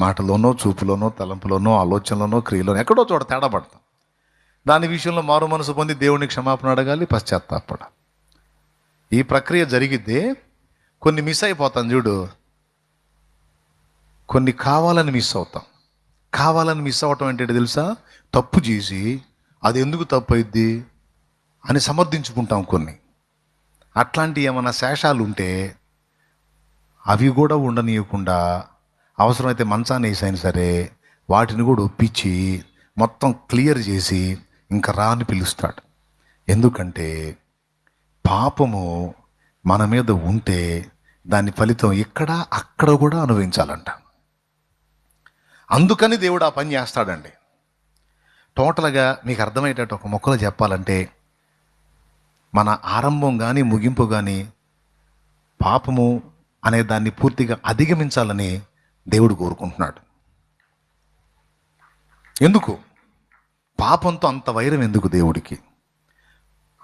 మాటలోనో చూపులోనో తలంపులోనో ఆలోచనలోనో క్రియలోనో ఎక్కడో చోట తేడా పడతాం. దాని విషయంలో మారు మనసు పొంది దేవుని క్షమాపణ అడగాలి పశ్చాత్తాపడాలి ఈ ప్రక్రియ జరిగితే కొన్ని మిస్ అయిపోతాం చూడు. కొన్ని కావాలని మిస్ అవుతాం. కావాలని మిస్ అవ్వటం ఏంటంటే తెలుసా? తప్పు చేసి అది ఎందుకు తప్పు అయింది అని సమర్థించుకుంటాం కొన్ని. అట్లాంటి ఏమైనా శేషాలు ఉంటే అవి కూడా ఉండనీయకుండా అవసరమైతే మంచాన్ని వేసైనా సరే వాటిని కూడా ఒప్పించి మొత్తం క్లియర్ చేసి ఇంకా రా అని పిలుస్తాడు. ఎందుకంటే పాపము మన మీద ఉంటే దాని ఫలితం ఇక్కడ అక్కడ కూడా అనుభవించాలంట. అందుకని దేవుడు ఆ పని చేస్తాడండి. టోటల్గా మీకు అర్థమయ్యేటట్టు ఒక మొక్కలు చెప్పాలంటే మన ఆరంభం కానీ ముగింపు కానీ పాపము అనే దాన్ని పూర్తిగా అధిగమించాలని దేవుడు కోరుకుంటున్నాడు. ఎందుకు? పాపంతో అంత వైరం ఎందుకు దేవుడికి?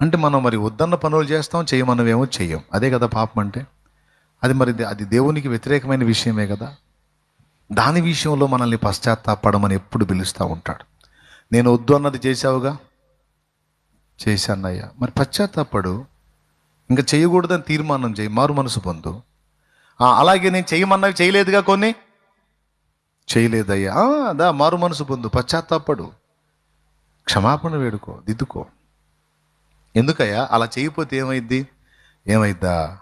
అంటే మనం మరి వద్దన్న పనులు చేస్తాం చేయమన్నవేమో చెయ్యం అదే కదా పాపం అంటే? అది మరి అది దేవునికి వ్యతిరేకమైన విషయమే కదా? దాని విషయంలో మనల్ని పశ్చాత్తాపడమని ఎప్పుడు పిలుస్తూ ఉంటాడు. నేను వద్దు అన్నది చేశావుగా? చేశానయ్యా. మరి పశ్చాత్తాపడు. ఇంకా చేయకూడదని తీర్మానం చేయి. మారు మనసు పొందు. అలాగే నేను చేయమన్నవి చేయలేదుగా కొన్ని? చేయలేదయ్యా. అదా మారు మనసు పొందు. పశ్చాత్తాపడు. క్షమాపణ వేడుకో దిద్దుకో. ఎందుకయ్యా? అలా చేయకపోతే ఏమైద్ది? ఏమైద్దా?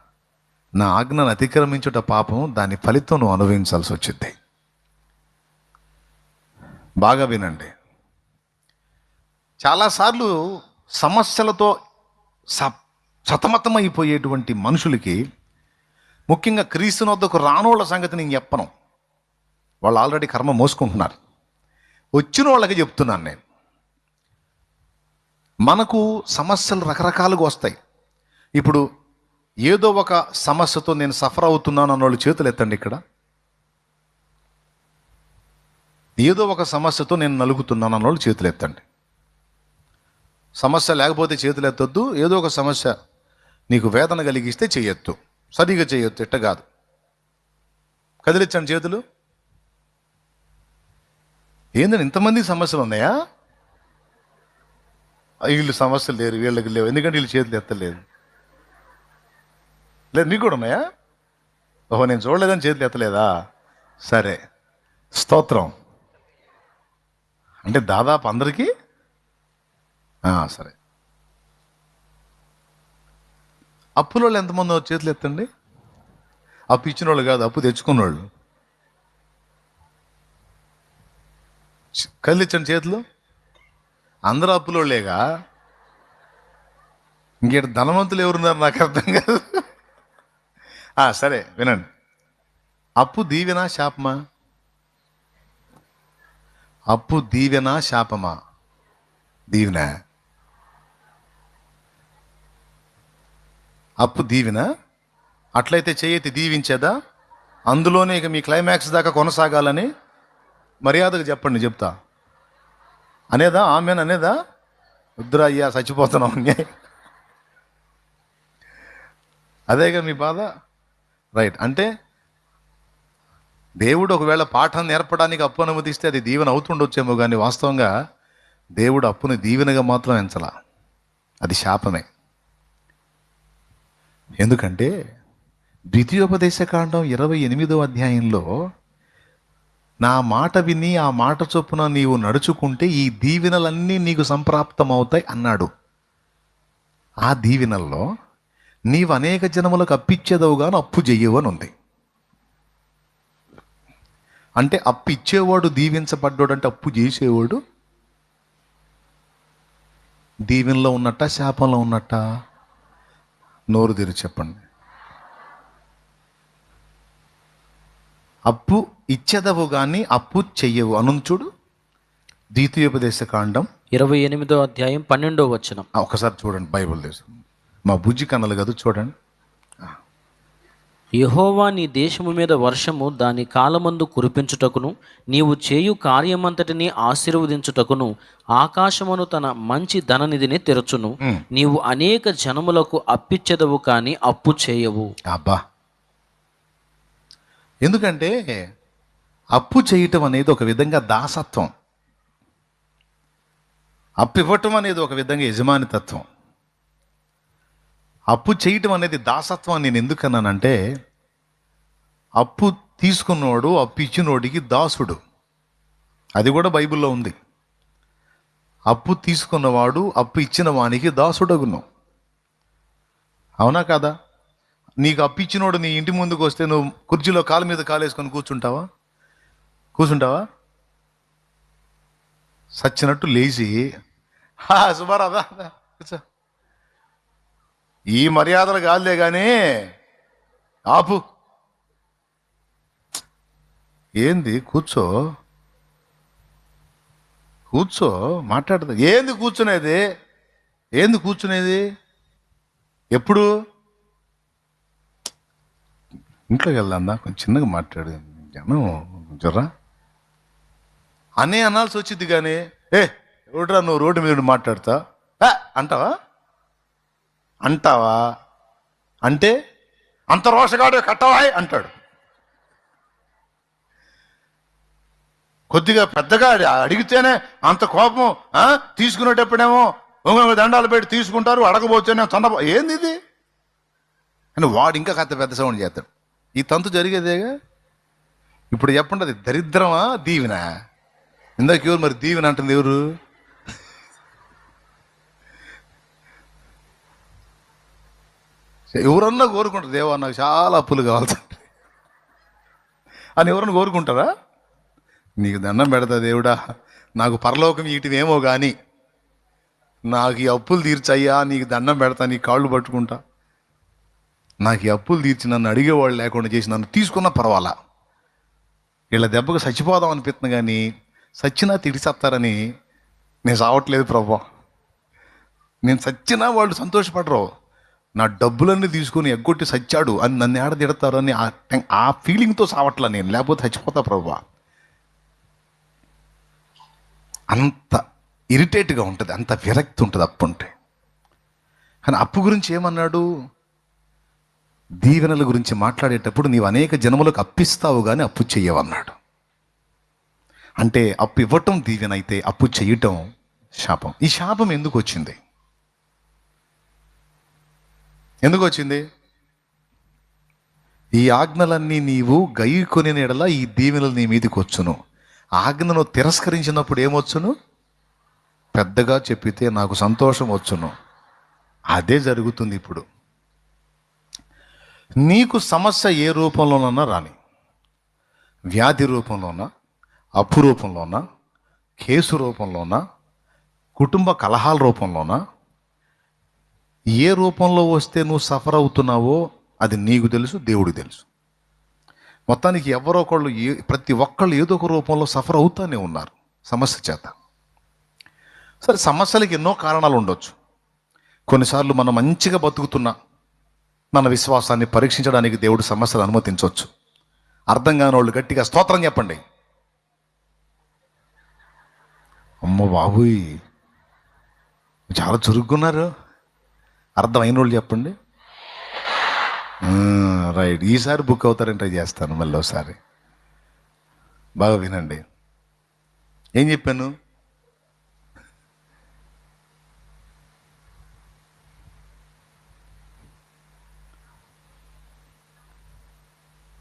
నా ఆజ్ఞను అతిక్రమించుట పాపం దాని ఫలితం నువ్వు అనుభవించాల్సి వచ్చింది. బాగా వినండి. చాలాసార్లు సమస్యలతో స సతమతమైపోయేటువంటి మనుషులకి ముఖ్యంగా క్రీస్తు వద్దకు రానోళ్ళ సంగతి నేను చెప్పను. వాళ్ళు ఆల్రెడీ కర్మ మోసుకుంటున్నారు. వచ్చిన వాళ్ళకి చెప్తున్నాను నేను. మనకు సమస్యలు రకరకాలుగా వస్తాయి. ఇప్పుడు ఏదో ఒక సమస్యతో నేను సఫర్ అవుతున్నాను అన్నోళ్ళు చేతులు ఎత్తండి ఇక్కడ. ఏదో ఒక సమస్యతో నేను నలుగుతున్నాను అన్నోళ్ళు చేతులు ఎత్తండి. సమస్య లేకపోతే చేతులు ఎత్తొద్దు ఏదో ఒక సమస్య నీకు వేదన కలిగిస్తే చేయొద్దు. సరిగా చేయొద్దు ఇట్ట కాదు. కదిలించండి చేతులు. ఏందండి ఇంతమంది సమస్యలు ఉన్నాయా? వీళ్ళు సమస్యలు లేరు వీళ్ళకి లేవు. ఎందుకంటే వీళ్ళు చేతులు ఎత్తలేదు. లేదు మీకు కూడా ఉన్నాయా? ఓహో నేను చూడలేదని చేతులు ఎత్తలేదా? సరే. స్తోత్రం. అంటే దాదాపు అందరికీ? సరే. అప్పుల వాళ్ళు ఎంతమంది చేతులు ఎత్తండి? అప్పు ఇచ్చిన వాళ్ళు కాదు అప్పు తెచ్చుకున్న వాళ్ళు కదిలించండి చేతులు. అందరూ అప్పులోళ్ళేగా. ఇంకేట ధనవంతులు ఎవరున్నారు నాకు అర్థం కాదు. ఆ, సరే వినండి. అప్పు దీవెనా శాపమా? అప్పు దీవెనా శాపమా? దీవెన? అప్పు దీవెన? అట్లయితే చేయతి దీవించేదా? అందులోనే ఇక మీ క్లైమాక్స్ దాకా కొనసాగాలని మర్యాదగా చెప్పండి చెప్తా. అనేదా? ఆమెను? అనేదా? వద్దురా అయ్యా చచ్చిపోతున్నాం అదేగా మీ బాధ? రైట్. అంటే దేవుడు ఒకవేళ పాఠం నేర్పడానికి అప్పు అనుమతిస్తే అది దీవెన అవుతుండొచ్చేమో కానీ వాస్తవంగా దేవుడు అప్పుని దీవెనగా మాత్రం ఎంచలా. అది శాపమే. ఎందుకంటే ద్వితీయోపదేశ కాండం ఇరవై ఎనిమిదో అధ్యాయంలో నా మాట విని ఆ మాట చొప్పున నీవు నడుచుకుంటే ఈ దీవెనలన్నీ నీకు సంప్రాప్తమవుతాయి అన్నాడు. ఆ దీవెనల్లో నీవు అనేక జనములకు అప్పిచ్చేదవుగాను అప్పు చెయ్యవు అని ఉంది. అంటే అప్పు ఇచ్చేవాడు దీవించబడ్డాడు అంటే అప్పు చేసేవాడు దీవెనలో ఉన్నట్ట శాపంలో ఉన్నట్ట? నోరు తెరి చెప్పండి. అప్పు ఇచ్చేదవు కానీ అప్పు చెయ్యవు. అను చూడు. ద్వితీయోపదేశ కాండం. ఇరవై ఎనిమిదో అధ్యాయం పన్నెండో వచనం. ఒకసారి చూడండి బైబిల్ దేశం. మా బుజ్జి కన్నలు కదా చూడండి. యెహోవా నీ దేశము మీద వర్షము దాని కాలమందు కురిపించుటకును నీవు చేయు కార్యమంతటిని ఆశీర్వదించుటకును ఆకాశమును తన మంచి ధననిధిని తెరచును. నీవు అనేక జనములకు అప్పిచ్చెదవు కానీ అప్పు చేయవు. అబ్బా. ఎందుకంటే అప్పు చేయటం అనేది ఒక విధంగా దాసత్వం. అప్పు ఇవ్వటం అనేది ఒక విధంగా యజమానితత్వం అప్పు చేయటం అనేది దాసత్వం అని నేను ఎందుకన్నానంటే అప్పు తీసుకున్నోడు అప్పు ఇచ్చినోడికి దాసుడు. అది కూడా బైబిల్లో ఉంది. అప్పు తీసుకున్నవాడు అప్పు ఇచ్చిన వానికి దాసుడగును. అవునా కదా? నీకు అప్పించినోడు నీ ఇంటి ముందుకు వస్తే నువ్వు కుర్చీలో కాలు మీద కాలు వేసుకొని కూర్చుంటావా? కూర్చుంటావా? సచ్చినట్టు లేచి. "హా, సుబ్బారావు, కూర్చో. ఈ మర్యాదలు కాదులే కానీ ఆపు. ఏంది కూర్చో. కూర్చో మాట్లాడదా? ఏంది కూర్చునేది? ఏంది కూర్చునేది? ఎప్పుడు? ఇంట్లోకి వెళ్దాందా కొంచెం చిన్నగా మాట్లాడు. జనం జర్రా. అనే అనాల్సి వచ్చింది కానీ ఏ ఎవడ్రా నువ్వు రోడ్డు మీద మాట్లాడతా? అంటావా? అంటావా? అంటే అంత రోషగాడు కట్టవా అంటాడు. కొద్దిగా పెద్దగా అడిగితేనే అంత కోపం తీసుకునేటప్పుడేమో ఇంకొక దండాలు పెట్టి తీసుకుంటారు అడగబోతేనే తొండ ఏంది ఇది? అని వాడు ఇంకా కథ పెద్ద సౌండ్ చేస్తాడు. ఈ తంతు జరిగేదేగా? ఇప్పుడు చెప్పండి అది దరిద్రమా దీవెన? ఇందాక ఎవరు మరి దీవెన అంటుంది ఎవరు? ఎవరన్నా కోరుకుంటారు దేవా నాకు చాలా అప్పులు కావాల్సి అని ఎవరన్నా కోరుకుంటారా? నీకు దండం పెడతా దేవుడా నాకు పరలోకం ఇటువేమో కానీ నాకు ఈ అప్పులు తీర్చయ్యా నీకు దండం పెడతా నీ కాళ్ళు పట్టుకుంటా. నాకు ఈ అప్పులు తీర్చి నన్ను అడిగేవాళ్ళు లేకుండా చేసి నన్ను తీసుకున్నా పర్వాలా? వీళ్ళ దెబ్బకు చచ్చిపోదాం అనిపిస్తుంది కానీ సచ్చినా తిడిసేస్తారని నేను సావట్లేదు ప్రభా. నేను సచ్చినా వాళ్ళు సంతోషపడరు. నా డబ్బులన్నీ తీసుకొని ఎగ్గొట్టి సచ్చాడు అని నన్ను ఏడ తిడతారు అని ఆ ఆ ఫీలింగ్తో సావట్లా నేను. లేకపోతే చచ్చిపోతా ప్రభా. అంత ఇరిటేట్గా ఉంటుంది అంత విరక్తి ఉంటుంది అప్పు ఉంటే కానీ అప్పు గురించి ఏమన్నాడు? దీవెనల గురించి మాట్లాడేటప్పుడు నీవు అనేక జనములకు అప్పిస్తావు కానీ అప్పు చెయ్యవన్నాడు అంటే అప్పు ఇవ్వటం దీవెన అయితే అప్పు చేయటం శాపం. ఈ శాపం ఎందుకు వచ్చింది? ఎందుకు వచ్చింది? ఈ ఆజ్ఞలన్నీ నీవు గైకొని ఎడల ఈ దీవెనలు నీ మీదకి వచ్చును. ఆజ్ఞను తిరస్కరించినప్పుడు ఏమొచ్చును? పెద్దగా చెప్పితే నాకు సంతోషం వచ్చును. అదే జరుగుతుంది ఇప్పుడు. నీకు సమస్య ఏ రూపంలోనన్నా రాని. వ్యాధి రూపంలోనా? అప్పు రూపంలోనా? కేసు రూపంలోనా? కుటుంబ కలహాల రూపంలోనా? ఏ రూపంలో వస్తే నువ్వు సఫర్ అవుతున్నావో అది నీకు తెలుసు దేవుడికి తెలుసు. మొత్తానికి ఎవరో ఒకళ్ళు ఏ ప్రతి ఒక్కళ్ళు ఏదో ఒక రూపంలో సఫర్ అవుతూనే ఉన్నారు సమస్య చేత. సరే సమస్యలకి ఎన్నో కారణాలు ఉండొచ్చు. కొన్నిసార్లు మనం మంచిగా బతుకుతున్నా మన విశ్వాసాన్ని పరీక్షించడానికి దేవుడు సమస్యలు అనుమతించవచ్చు. అర్థం కాని వాళ్ళు గట్టిగా స్తోత్రం చెప్పండి. అమ్మో బాబుయ్ చాలా చురుగ్గున్నారు. అర్థమైన వాళ్ళు చెప్పండి రైట్. ఈసారి బుక్ అవుతారని ట్రై చేస్తాను మళ్ళీ ఒకసారి. బాగా వినండి. ఏం చెప్పాను?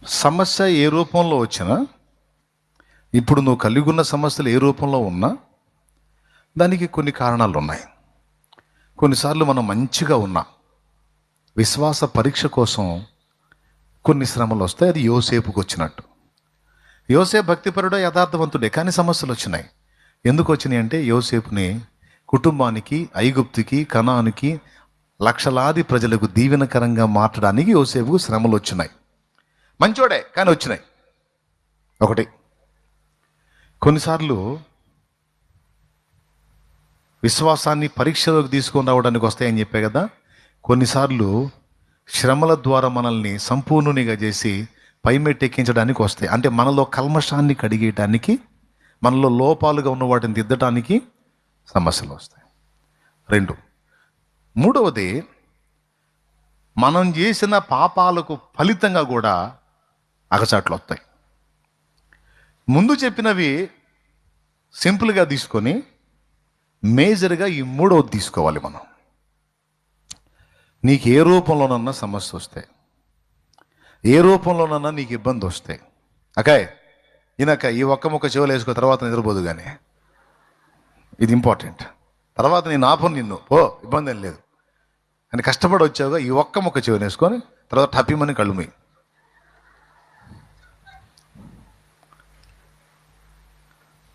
సమస్య ఏ రూపంలో వచ్చినా ఇప్పుడు నువ్వు కలిగి ఉన్న సమస్యలు ఏ రూపంలో ఉన్నా దానికి కొన్ని కారణాలు ఉన్నాయి కొన్నిసార్లు మనం మంచిగా ఉన్నా విశ్వాస పరీక్ష కోసం కొన్ని శ్రమలు వస్తాయి అది యోసేపుకి వచ్చినట్టు. యోసేపు భక్తిపరుడు యథార్థవంతుడే కానీ సమస్యలు వచ్చినాయి. ఎందుకు వచ్చినాయి అంటే యోసేపుని కుటుంబానికి ఐగుప్తికి కణానికి లక్షలాది ప్రజలకు దీవెనకరంగా మార్చడానికి యోసేపుకు శ్రమలు వచ్చినాయి. మంచోడే కానీ వచ్చినాయి. ఒకటి. కొన్నిసార్లు విశ్వాసాన్ని పరీక్షలోకి తీసుకొని రావడానికి వస్తాయని చెప్పే కదా కొన్నిసార్లు శ్రమల ద్వారా మనల్ని సంపూర్ణునిగా చేసి పైమెట్టెక్కించడానికి వస్తాయి. అంటే మనలో కల్మషాన్ని కడిగేయటానికి మనలో లోపాలుగా ఉన్న వాటిని దిద్దటానికి సమస్యలు వస్తాయి. రెండు. మూడవది మనం చేసిన పాపాలకు ఫలితంగా కూడా అగచాట్లు వస్తాయి. ముందు చెప్పినవి సింపుల్గా తీసుకొని మేజర్గా ఈ మూడవది తీసుకోవాలి మనం. నీకు ఏ రూపంలోనన్నా సమస్య వస్తే ఏ రూపంలోనన్నా నీకు ఇబ్బంది వస్తే అకాయ్ ఈయనక ఈ ఒక్క ముక్క చెవులు వేసుకో తర్వాత నిద్రపోదు కానీ ఇది ఇంపార్టెంట్. తర్వాత నేను ఆపను నిన్ను. ఓ ఇబ్బంది ఏం లేదు. అని కష్టపడి వచ్చావుగా ఈ ఒక్క ముక్క చెవులు వేసుకొని తర్వాత టపిమని కళ్ళు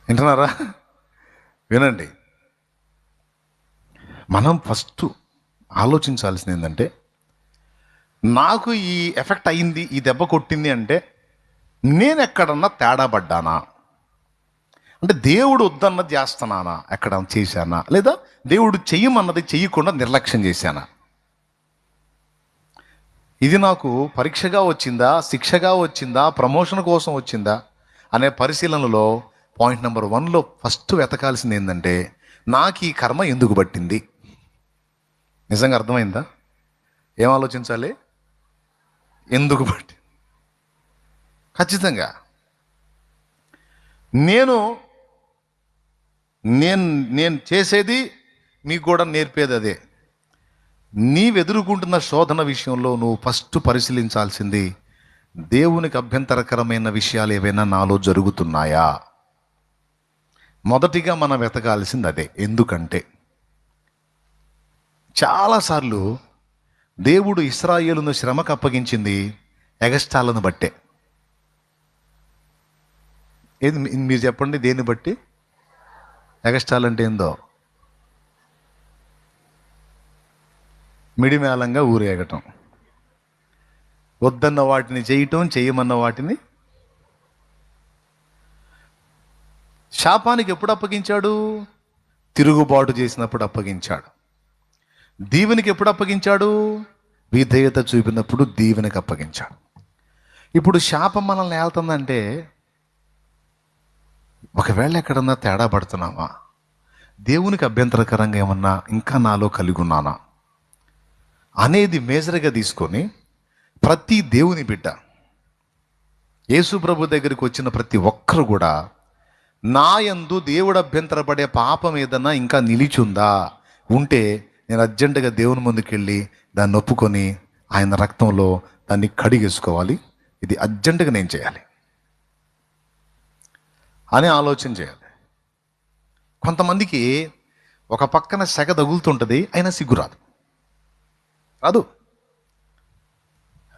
వింటున్నారా? వినండి. మనం ఫస్ట్ ఆలోచించాల్సింది ఏంటంటే నాకు ఈ ఎఫెక్ట్ అయింది ఈ దెబ్బ కొట్టింది అంటే నేను ఎక్కడన్నా తేడా పడ్డానా? అంటే దేవుడు వద్దన్నది చేస్తున్నానా? ఎక్కడ చేశానా? లేదా దేవుడు చెయ్యమన్నది చెయ్యకుండా నిర్లక్ష్యం చేశానా? ఇది నాకు పరీక్షగా వచ్చిందా శిక్షగా వచ్చిందా ప్రమోషన్ కోసం వచ్చిందా అనే పరిశీలనలో పాయింట్ నెంబర్ వన్లో ఫస్ట్ వెతకాల్సింది ఏంటంటే నాకు ఈ కర్మ ఎందుకు పట్టింది? నిజంగా అర్థమైందా? ఏం ఆలోచించాలి? ఎందుకు పట్టింది? ఖచ్చితంగా. నేను నేను నేను చేసేది మీకు కూడా నేర్పేది అదే. నీవెదుర్కొంటున్న శోధన విషయంలో నువ్వు ఫస్ట్ పరిశీలించాల్సింది దేవునికి అభ్యంతరకరమైన విషయాలు ఏవైనా నాలో జరుగుతున్నాయా? మొదటిగా మనం వెతకాల్సింది అదే. ఎందుకంటే చాలాసార్లు దేవుడు ఇస్రాయేలును శ్రమకు అప్పగించింది ఎగస్టాలను బట్టే. ఏది మీ- మీరు చెప్పండి దేన్ని బట్టి? ఎగస్టాల్ అంటే ఏందో? మిడిమేళంగా ఊరేగటం. వద్దన్న వాటిని చేయటం చేయమన్న వాటిని శాపానికి ఎప్పుడు అప్పగించాడు? తిరుగుబాటు చేసినప్పుడు అప్పగించాడు. దీవెనికి ఎప్పుడు అప్పగించాడు? విధేయత చూపినప్పుడు దీవెనికి అప్పగించాడు. ఇప్పుడు శాపం మనల్ని ఏళ్తుందంటే ఒకవేళ ఎక్కడన్నా తేడా పడుతున్నావా? దేవునికి అభ్యంతరకరంగా ఏమన్నా ఇంకా నాలో కలిగి ఉన్నానా అనేది మేజర్గా తీసుకొని ప్రతి దేవుని బిడ్డ యేసు ప్రభు దగ్గరికి వచ్చిన ప్రతి ఒక్కరు కూడా నా యందు దేవుడు అభ్యంతరపడే పాపం ఏదన్నా ఇంకా నిలిచుందా? ఉంటే నేను అర్జెంటుగా దేవుని ముందుకెళ్ళి దాన్ని ఒప్పుకొని ఆయన రక్తంలో దాన్ని కడిగేసుకోవాలి. ఇది అర్జెంటుగా నేను చేయాలి. అని ఆలోచన చేయాలి. కొంతమందికి ఒక పక్కన సెగ తగులుతుంటుంది అయినా సిగ్గు రాదు. రాదు.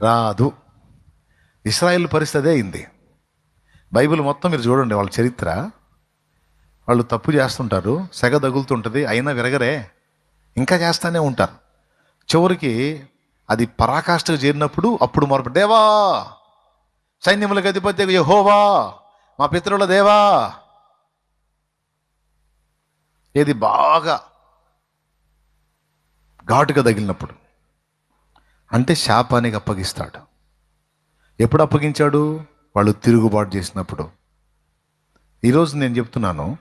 రాదు. ఇస్రాయిల్ పరిస్థితి అయింది. బైబిల్ మొత్తం మీరు చూడండి వాళ్ళ చరిత్ర. వాళ్ళు తప్పు చేస్తుంటారు సెగ తగులుతుంటుంది అయినా విరగరే. ఇంకా చేస్తూనే ఉంటారు. చివరికి అది పరాకాష్ఠకు చేరినప్పుడు అప్పుడు మరొక దేవా! సైన్యములకు అధిపతి యహోవా! మా పితరుల దేవా! ఏది బాగా ఘాటుగా తగిలినప్పుడు. అంటే శాపానికి అప్పగిస్తాడు. ఎప్పుడు అప్పగించాడు? వాళ్ళు తిరుగుబాటు చేసినప్పుడు. ఈరోజు నేను చెప్తున్నాను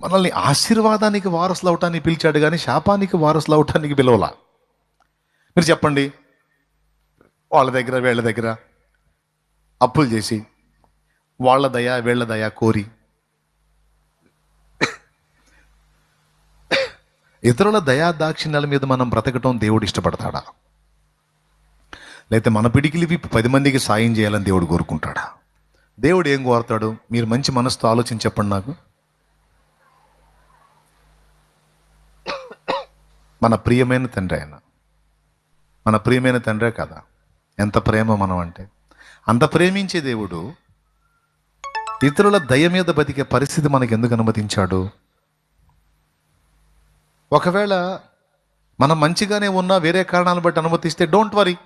మనల్ని ఆశీర్వాదానికి వారసులు అవటానికి పిలిచాడు కానీ శాపానికి వారసులు అవటానికి పిలవలా. మీరు చెప్పండి వాళ్ళ దగ్గర వీళ్ళ దగ్గర అప్పులు చేసి వాళ్ళ దయ వీళ్ళ దయ కోరి. ఇతరుల దయా దాక్షిణ్యాల మీద మనం బ్రతకటం దేవుడు ఇష్టపడతాడా? లేకపోతే మన పిడికిలి విప్పి పది మందికి సాయం చేయాలని దేవుడు కోరుకుంటాడా? దేవుడు ఏం కోరుతాడు? మీరు మంచి మనసుతో ఆలోచించి చెప్పండి నాకు. మన ప్రియమైన తండ్రి ఆయన. మన ప్రియమైన తండ్రే కదా. ఎంత ప్రేమ మనం అంటే. అంత ప్రేమించే దేవుడు ఇతరుల దయ మీద బతికే పరిస్థితి మనకు ఎందుకు అనుమతించాడు? ఒకవేళ మనం మంచిగానే ఉన్నా వేరే కారణాలను బట్టి అనుమతిస్తే డోంట్ వరీ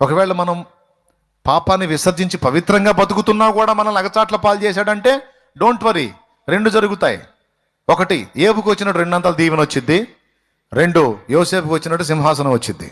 ఒకవేళ మనం పాపాన్ని విసర్జించి పవిత్రంగా బతుకుతున్నా కూడా మనల్ని అగచాట్ల పాలు చేశాడంటే డోంట్ వరీ రెండు జరుగుతాయి. ఒకటి ఏపుకు వచ్చినట్టు రెండంతల దీవెన వచ్చింది రెండు యోసేపుకి వచ్చినట్టు సింహాసనం వచ్చింది